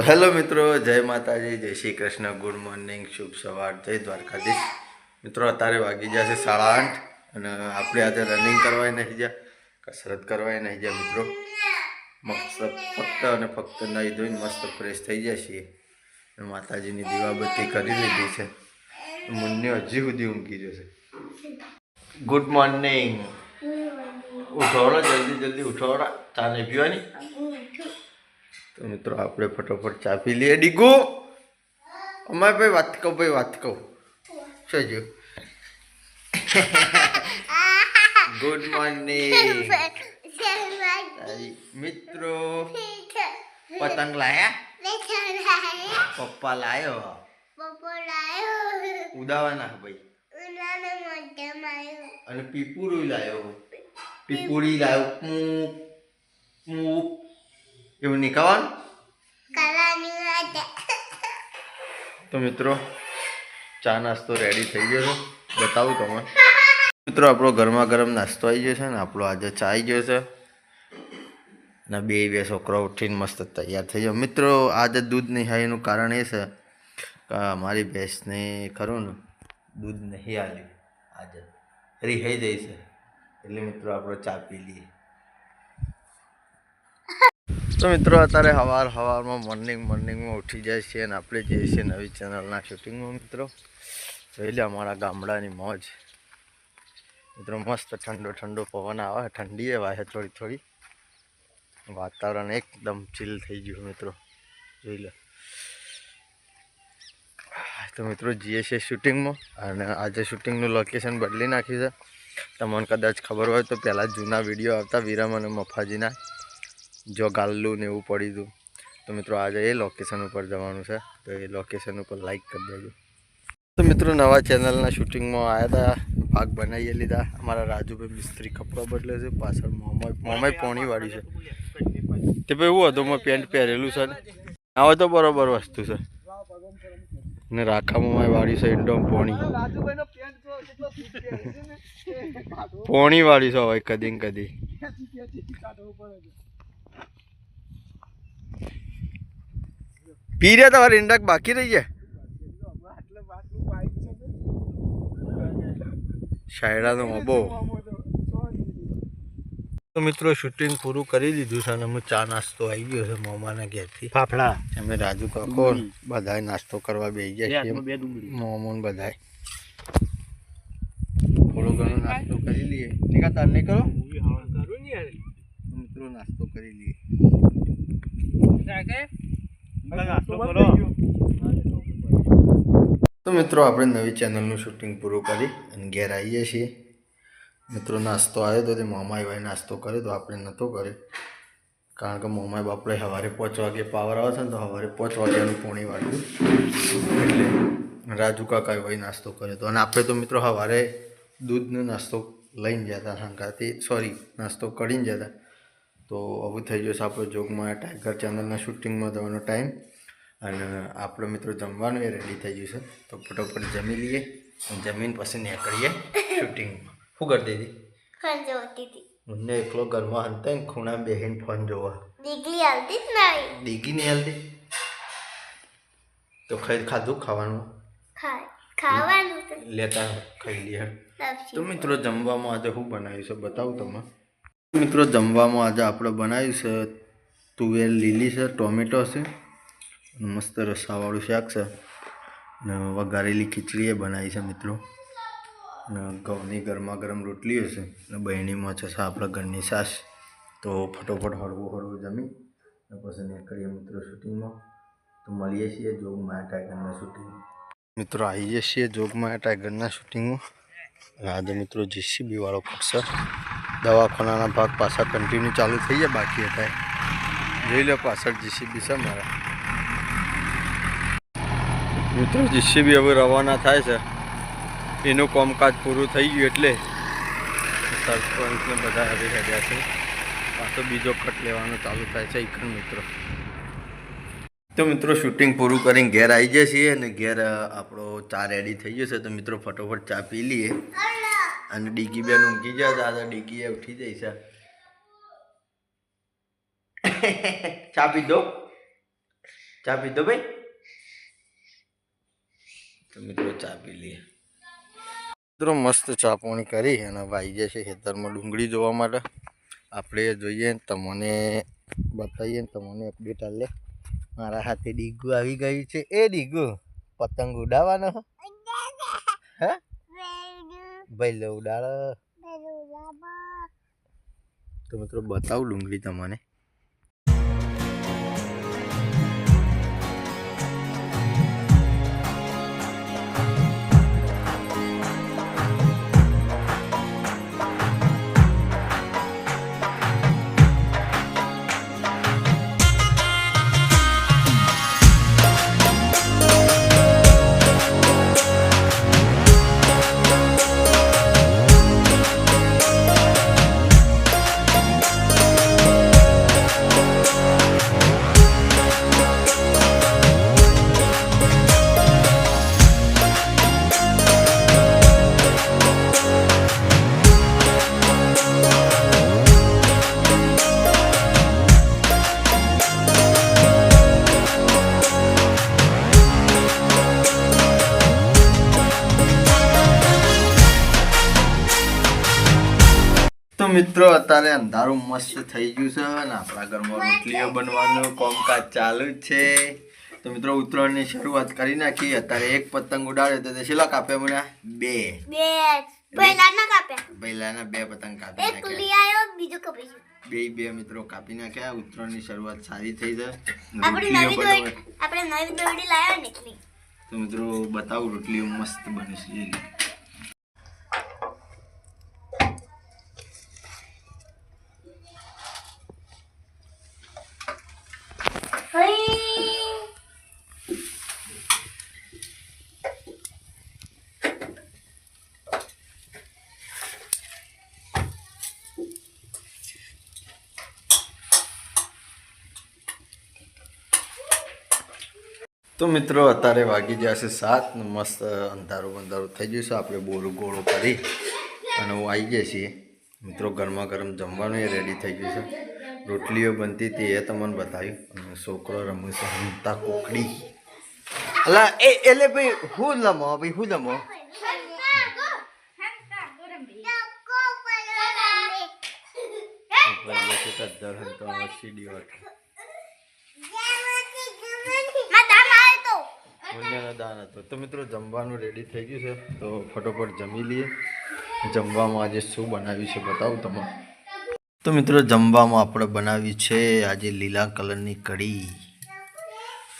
Hello મિત્રો જય માતાજી જય શ્રી કૃષ્ણ ગુડ મોર્નિંગ શુભ સવાર જય દ્વારકાધીશ. મિત્રો અત્યારે વાગી છે સાડા આઠ અને આપણે આજે રનિંગ કરવાય નહીં જ્યાં કસરત કરવાય નહીં જ્યાં મિત્રો. મસ્ત ફક્ત અને ફક્ત નહીં ધોઈને મસ્ત ફ્રેશ થઈ જાય છીએ. અને માતાજીની દીવાબત્તી કરી લીધી છે. મુન્ને હજી સુધી ઊંઘી જશે ગુડ મોર્નિંગ ઉઠોડો જલ્દી જલ્દી ઉઠોડો ચા નહીં પીવાની? તો મિત્રો, આપણે ફટોફટ ચા પી લઈએ. ડીગુ, અમારે ભાઈ વાત કહું, ભાઈ વાત કહું. સજો ગુડ મોર્નિંગ મિત્રો, પતંગ લાયા? પપ્પા લાયો? ઉડાવાના ભાઈ. અને પીપુરી લાયો. પીપુરી લાયો. મૂક મૂક એવું નહીં ખાવાનું તો મિત્રો ચા નાસ્તો રેડી થઈ ગયો છે. બતાવું તમને. મિત્રો આપણો ગરમા ગરમ નાસ્તો આવી ગયો છે ને આપણો આજે ચા આવી ગયો છે. ને બે બે છોકરા ઉઠીને મસ્ત તૈયાર થઈ ગયો. મિત્રો આજે દૂધ નહીં આવે એનું કારણ એ છે કે મારી ભેંસને ખરું ને દૂધ નહીં આવ્યું આજે. રિહાઈ જાય છે. એટલે મિત્રો આપણો ચા પી લઈએ. તો મિત્રો, અત્યારે સવાર સવારમાં મોર્નિંગ મોર્નિંગમાં ઉઠી જાય છે અને આપણે જઈએ છીએ નવી ચેનલના શૂટિંગમાં મિત્રો. જોઈ લે અમારા ગામડાની મોજ. મિત્રો, મસ્ત ઠંડો ઠંડો પવન આવે, ઠંડી એ વાહે થોડી થોડી. વાતાવરણ એકદમ ચીલ થઈ ગયું મિત્રો. જોઈ લે. તો મિત્રો, જઈએ છીએ શૂટિંગમાં અને આજે શૂટિંગનું લોકેશન બદલી નાખ્યું છે. તમને કદાચ ખબર હોય તો પહેલાં જૂના વીડિયો આવતા વિરમ અને મફાજીના. જો ગાલ્લું ને એવું પડ્યું હતું તો મિત્રો આજે એ લોકેશન ઉપર જવાનું છે. તો એ લોકેશન ઉપર લાઈક કરી દેજો. તો મિત્રો નવા ચેનલના શૂટિંગમાં આવ્યા હતા ભાગ બનાવી લીધા. અમારા રાજુભાઈ મિસ્ત્રી કપડાં બદલે છે, પાછળ મોમાય મોમાય પોણી છે. તે ભાઈ એવું હતું મેં પેન્ટ પહેરેલું છે ને. આવે તો બરોબર વસ્તુ છે. ને રાખા મોમાય વાળી છે ઇન્ડોમ પોણી. પોણી વાળી છે હવે કદી કદી. પી રહ્યા તમારે ઇન્ડક બાકી રહી જાય શાયરાનો અબો તો મિત્રો શૂટિંગ પૂરું કરી દીધું છે અને અમે ચા નાસ્તો આવી ગયો છે મોમાના ઘેરથી. ફાફડા. અમે રાજુ કાકો બધાય નાસ્તો કરવા બેસી ગયા છીએ મોમોન બધાય થોડો ઘણો નાસ્તો કરી લઈએ. નિકા તાર નહીં કરો? મિત્રો નાસ્તો કરી લઈએ. તો મિત્રો આપણે નવી ચેનલનું શૂટિંગ પૂરું કરી અને ઘેર આવીએ છીએ. મિત્રો નાસ્તો આવ્યો તો તે મોમાઈ ભાઈ નાસ્તો કર્યો તો આપણે નહોતો કર્યો કારણ કે મોમાઈ બાપડે સવારે પાંચ વાગે પાવર આવે છે ને તો સવારે પાંચ વાગ્યાનું પોણી વાગ્યું. એટલે રાજુ કાકાએ ભાઈ નાસ્તો કર્યો હતો. અને આપણે તો મિત્રો સવારે દૂધનો નાસ્તો લઈને જતા હંકાથી સોરી નાસ્તો કરીને જતા. તો આવું થઈ જશે આપણો જોગમાં ટાઈગર ચેનલના શૂટિંગમાં જવાનો ટાઈમ અને આપણો મિત્રો જમવાનું એ રેડી થઈ ગયું છે. તો ફટોફટ જમી લઈએ અને જમીન પછી નીકળીએ શૂટિંગમાં શું કરતી હતી? મને એકલો ઘરમાં ને ખૂણા બેહીને ફોન જોવા. દીગલી આવતી જ નહીં. દીગી નહીં હાલતી? તો ખાઈ ખાધું ખાવાનું? ખાવાનું લેતા ખાઈ લઈએ. તો મિત્રો જમવામાં આજે શું બનાવ્યું છે? બતાવું તમે. મિત્રો, જમવામાં આજે આપણે બનાવ્યું છે તુવેર લીલી છે, ટોમેટો છે મસ્ત રસાવાળું શાક છે, અને વઘારેલી ખીચડી એ બનાવી છે મિત્રો. અને ઘઉંની ગરમા ગરમ રોટલી હશે, અને બહેણીમાં છે આપણા ઘરની સાસ. તો ફટોફટ હળવું હળવું જમી, અને પછી નીકળીએ મિત્રો શૂટિંગમાં. તો મળીએ છીએ જોગમાયા ટાઈગરના શૂટિંગમાં. મિત્રો, આવી જઈએ છીએ જોગમાયા ટાઈગરના શૂટિંગમાં. આજે મિત્રો, જીસીબી વાળો પડશે દવાખાનાના ભાગ પાછા કન્ટિન્યુ ચાલુ થઈ જાય બાકી હતા જોઈ લો પાછળ જીસીબી છે મારા. મિત્રો જીસીબી હવે રવાના થાય છે. એનું કામકાજ પૂરું થઈ ગયું એટલે સરપંચને બધા આવી રહ્યા છે. પાછો બીજો કટ લેવાનો ચાલુ થાય છે ઈખણ મિત્રો. તો મિત્રો શૂટિંગ પૂરું કરીને ઘેર આવી જાય છીએ અને ઘેર આપણો ચા રેડી થઈ ગયો છે. તો મિત્રો, ફટોફટ ચા પી લઈએ. અને ડીગી બેન ઊંઘી જાય દાદા ડીગી એ ઉઠી જાય છે. ચા પીધો? ચા પીધો ભાઈ? તો મિત્રો ચા પી લઈએ. મિત્રો મસ્ત ચા પાણી કરી અને ભાઈ જાય છે ખેતરમાં ડુંગળી જોવા માટે. આપણે જોઈએ તમને બતાવીએ તમને અપડેટ આલે. મારા હાથે ડીગુ આવી ગયું છે. એ ડીગું, પતંગ ઉડાવવાનો ભાઈ લો ઉડાડો તો મિત્રો બતાવું ડુંગળી તમને. તો મિત્રો અત્યારે અંધારું મસ્ત થઈ ગયું છે અને આપણા ઘરમાં રોટલીઓ બનવાનું કોમકાજ ચાલુ જ છે. તો મિત્રો ઉત્તરાયણની શરૂઆત કરી નાખી. અત્યારે એક પતંગ ઉડાડે તો તે છેલ્લા કાપ્યા મને? બે. પહેલાના બે પતંગ કાપી નાખ્યા. બે બે મિત્રો કાપી નાખ્યા. ઉત્તરાયણની શરૂઆત સારી થઈ છે. આપણે નવી દોરડી લાવ્યા નીકળી તો મિત્રો બતાવું રોટલીઓ મસ્ત બની છે. તો મિત્રો અત્યારે વાગી ગયા છે સાત. મસ્ત અંધારું બંધારું થઈ ગયું છે. આપણે બોરું ગોળો કરી અને હું આવી ગયા છીએ. મિત્રો ગરમા ગરમ જમવાનું એ રેડી થઈ ગયું છે. રોટલીઓ બનતી હતી એ તમને બતાવ્યું. અને છોકરો રમ્યું છે હમતા કોકડી. અલા એ એટલે ભાઈ હું લમો ભાઈ હું લમો સીડી માં દામ આવે તો વંજાનો દાન હતો. તો મિત્રો, જમવાનું રેડી થઈ ગયું છે. તો ફટોફટ જમી લઈએ. જમવામાં આજે શું બનાવ્યું છે બતાવું તમે તો મિત્રો, જમવામાં આપણે બનાવ્યું છે આજે લીલા કલરની કઢી.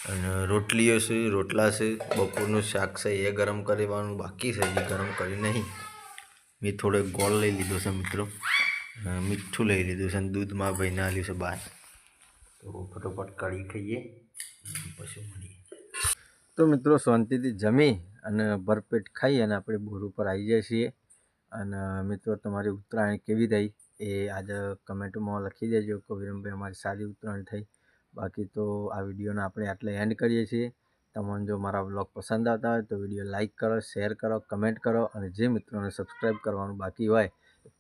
અને રોટલીઓ છે, રોટલા છે, બપોરનું શાક છે, એ ગરમ કરવાનું બાકી છે, હજી ગરમ કરી નહીં. મેં થોડો ગોળ લઈ લીધો છે મિત્રો. મીઠું લઈ લીધું છે અને દૂધમાં ભાઈને આલ્યું છે બહાર. તો ફટોફટ કઢી ખાઈએ. પછી મળીએ. તો મિત્રો શાંતિથી જમી અને ભરપેટ ખાઈ અને આપણે બોર ઉપર આવી જઈએ છીએ. અને મિત્રો તમારી ઉત્તરાયણ કેવી રહી એ આજે કમેન્ટમાં લખી દેજો કે વિરમભાઈ અમારી સારી ઉત્તરાયણ થઈ. બાકી તો આ વિડીયોને આપણે આટલે એન્ડ કરીએ છીએ. તમને જો મારા બ્લોગ પસંદ આવતા હોય તો વીડિયો લાઇક કરો, શેર કરો, કમેન્ટ કરો અને જે મિત્રોને સબસ્ક્રાઈબ કરવાનું બાકી હોય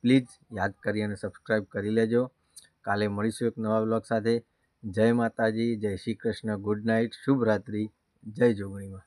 પ્લીઝ યાદ કરી અને સબસ્ક્રાઈબ કરી લેજો. કાલે મળીશું એક નવા બ્લોગ સાથે. જય માતાજી, જય શ્રી કૃષ્ણ, ગુડ નાઇટ, શુભ રાત્રિ. જય જોગણીમાં.